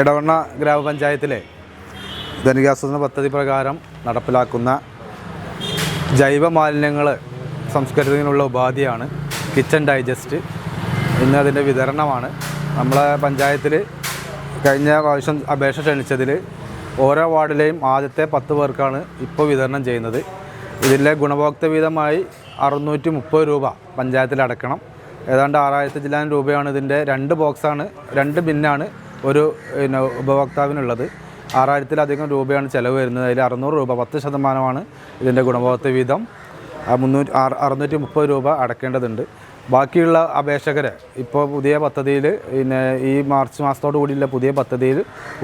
എടവണ്ണ ഗ്രാമപഞ്ചായത്തിലെ ധനികാസൂചന പദ്ധതി പ്രകാരം നടപ്പിലാക്കുന്ന ജൈവ മാലിന്യങ്ങൾ സംസ്കരിക്കുന്നതിനുള്ള ഉപാധിയാണ് കിച്ചൺ ഡൈജസ്റ്റ്. ഇന്ന് അതിന്റെ വിതരണമാണ്. നമ്മളെ പഞ്ചായത്തിൽ കഴിഞ്ഞ പ്രാവശ്യം അപേക്ഷ ക്ഷണിച്ചതിൽ ഓരോ വാർഡിലെയും ആദ്യത്തെ പത്ത് പേർക്കാണ് ഇപ്പോൾ വിതരണം ചെയ്യുന്നത്. ഇതിലെ ഗുണഭോക്തൃ വീതമായി അറുന്നൂറ്റി മുപ്പത് രൂപ പഞ്ചായത്തിൽ അടക്കണം. ഏതാണ്ട് ആറായിരത്തി ജില്ലാൻ രൂപയാണ് ഇതിന്റെ രണ്ട് ബോക്സാണ് രണ്ട് ബിന്നാണ് ഒരു പിന്നെ ഉപഭോക്താവിനുള്ളത്. ആറായിരത്തിലധികം രൂപയാണ് ചിലവ് വരുന്നത്. അതിൽ അറുന്നൂറ് രൂപ പത്ത് ശതമാനമാണ് ഇതിന്റെ ഗുണഭോക്തൃ വീതം. മുന്നൂറ്റി അറുന്നൂറ്റി മുപ്പത് രൂപ അടക്കേണ്ടതുണ്ട്. ബാക്കിയുള്ള അപേക്ഷകരെ ഇപ്പോൾ പുതിയ പദ്ധതിയിൽ പിന്നെ ഈ മാർച്ച് മാസത്തോടു കൂടിയുള്ള പുതിയ പദ്ധതിയിൽ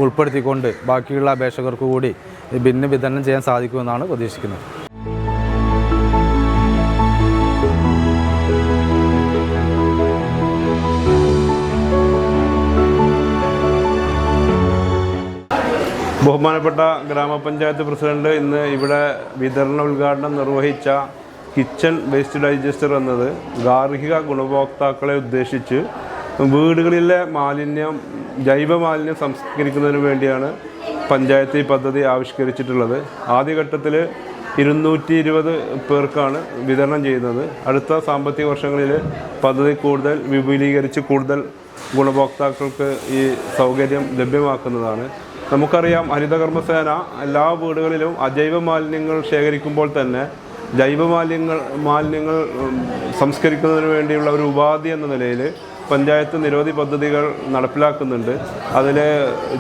ഉൾപ്പെടുത്തിക്കൊണ്ട് ബാക്കിയുള്ള അപേക്ഷകർക്ക് കൂടി വിതരണം ചെയ്യാൻ സാധിക്കുമെന്നാണ് പ്രതീക്ഷിക്കുന്നത്. ബഹുമാനപ്പെട്ട ഗ്രാമപഞ്ചായത്ത് പ്രസിഡന്റ് ഇന്ന് ഇവിടെ വിതരണ ഉദ്ഘാടനം നിർവഹിച്ച കിച്ചൺ വേസ്റ്റ് ഡൈജസ്റ്റർ എന്നത് ഗാർഹിക ഗുണഭോക്താക്കളെ ഉദ്ദേശിച്ച് വീടുകളിലെ മാലിന്യം ജൈവ മാലിന്യം സംസ്കരിക്കുന്നതിന് വേണ്ടിയാണ് പഞ്ചായത്ത് ഈ പദ്ധതി ആവിഷ്കരിച്ചിട്ടുള്ളത്. ആദ്യഘട്ടത്തിൽ ഇരുന്നൂറ്റി ഇരുപത് പേർക്കാണ് വിതരണം ചെയ്യുന്നത്. അടുത്ത സാമ്പത്തിക വർഷങ്ങളിൽ പദ്ധതി കൂടുതൽ വിപുലീകരിച്ച് കൂടുതൽ ഗുണഭോക്താക്കൾക്ക് ഈ സൗകര്യം ലഭ്യമാക്കുന്നതാണ്. നമുക്കറിയാം ഹരിതകർമ്മസേന എല്ലാ വീടുകളിലും അജൈവ മാലിന്യങ്ങൾ ശേഖരിക്കുമ്പോൾ തന്നെ ജൈവ മാലിന്യങ്ങൾ മാലിന്യങ്ങൾ സംസ്കരിക്കുന്നതിന് വേണ്ടിയുള്ള ഒരു ഉപാധി എന്ന നിലയിൽ പഞ്ചായത്ത് നിരവധി പദ്ധതികൾ നടപ്പിലാക്കുന്നുണ്ട്. അതിൽ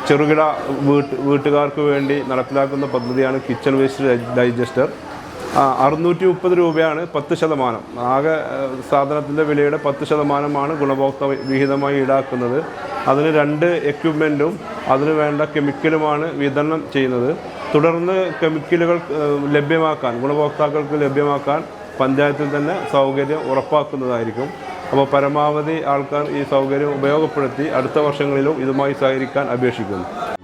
ചെറുകിട വീട്ട് വീട്ടുകാർക്ക് വേണ്ടി നടപ്പിലാക്കുന്ന പദ്ധതിയാണ് കിച്ചൺ വേസ്റ്റ് ഡൈജസ്റ്റർ. അറുന്നൂറ്റി മുപ്പത് രൂപയാണ് പത്ത് ശതമാനം. ആകെ സാധനത്തിന്റെ വിലയുടെ പത്ത് ശതമാനമാണ് ഗുണഭോക്ത വിഹിതമായി ഈടാക്കുന്നത്. അതിന് രണ്ട് എക്യുപ്മെന്റും അതിന് വേണ്ട കെമിക്കലുമാണ് വിതരണം ചെയ്യുന്നത്. തുടർന്ന് കെമിക്കലുകൾ ലഭ്യമാക്കാൻ ഗുണഭോക്താക്കൾക്ക് ലഭ്യമാക്കാൻ പഞ്ചായത്തിൽ തന്നെ സൗകര്യം ഉറപ്പാക്കുന്നതായിരിക്കും. അപ്പോൾ പരമാവധി ആൾക്കാർ ഈ സൗകര്യം ഉപയോഗപ്പെടുത്തി അടുത്ത വർഷങ്ങളിലും ഇതുമായി സഹകരിക്കാൻ അപേക്ഷിക്കുന്നു.